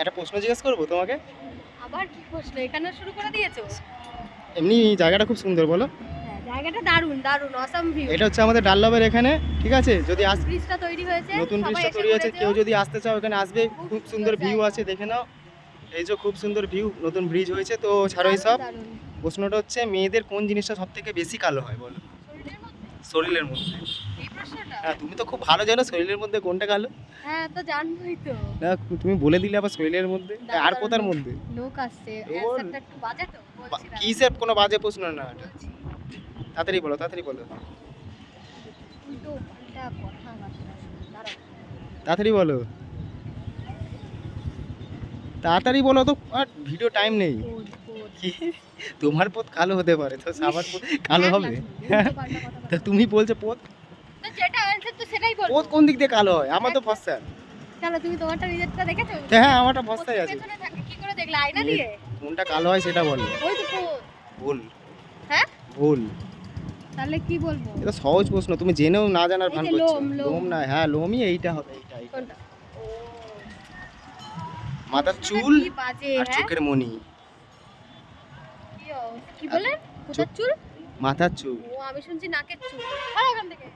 একটা প্রশ্ন জিজ্ঞেস করব তোমাকে? আবার কি প্রশ্ন? এখানে শুরু করে দিয়েছ? এমনি জায়গাটা খুব সুন্দর বলো। হ্যাঁ জায়গাটা দারুণ দারুণ অসাম ভিউ এটা হচ্ছে আমাদের ডাল্লাবের এখানে ঠিক আছে? যদি আস ব্রিজটা তৈরি হয়েছে নতুন ব্রিজটা তৈরি হয়েছে কেউ যদি আসতে চাও এখানে আসবে। খুব সুন্দর ভিউ আছে দেখে নাও। এই যে খুব সুন্দর ভিউ নতুন ব্রিজ হয়েছে তো ছাড়ো সব প্রশ্নটা হচ্ছে মেয়েদের কোন জিনিসটা সব থেকে বেশি কালো হয় বলো। শরীরের মধ্যে? হ্যাঁ তুমি তো খুব ভালো জানো শরীরের মধ্যে কোনটা কালো। হ্যাঁ তো জানবই তো। না তুমি বলে দিলে আবার শরীরের মধ্যে। আর কোথার মধ্যে? লোক আসছে। ওর- একটু বাজে তো কি সে কোনো বাজে প্রশ্ন না এটা? তাড়াতাড়ি বলো তাড়াতাড়ি বলো। তাড়াতাড়ি বলো। তাড়াতাড়ি বলো তো আর ভিডিও টাইম নেই। কি? তোমার পথ কালো হতে পারে তো আমার পথ কালো হবে? না, উল্টো পাল্টা তা তুমি বলছো পথ? তো যেটা অ্যান্সার তো সেটাই বলব। পথ কোন দিক দিয়ে কালো হয়? আমার তো ফসা চলো তুমি তোমারটা নিজেরটা দেখেছ? হ্যাঁ আমারটা ফসাই আছে। কি করে দেখলে? আয়না দিয়ে? কোনটা কালো হয় সেটা বলো। ওই তো পোদ। ভুল। হ্যাঁ? ভুল। তাহলে কি বলব? এটা সহজ প্রশ্ন তুমি জেনেও না জানার ভান করছ। লোম, না হ্যাঁ লোমই এইটা হবে এইটা এইটা। মাথার চুল আর হ্যাঁ? চোখের মনি কি বলেন কোথার চুল? মাথার চুল। ও আমি শুনছি নাকের চুল। আর এখান থেকে।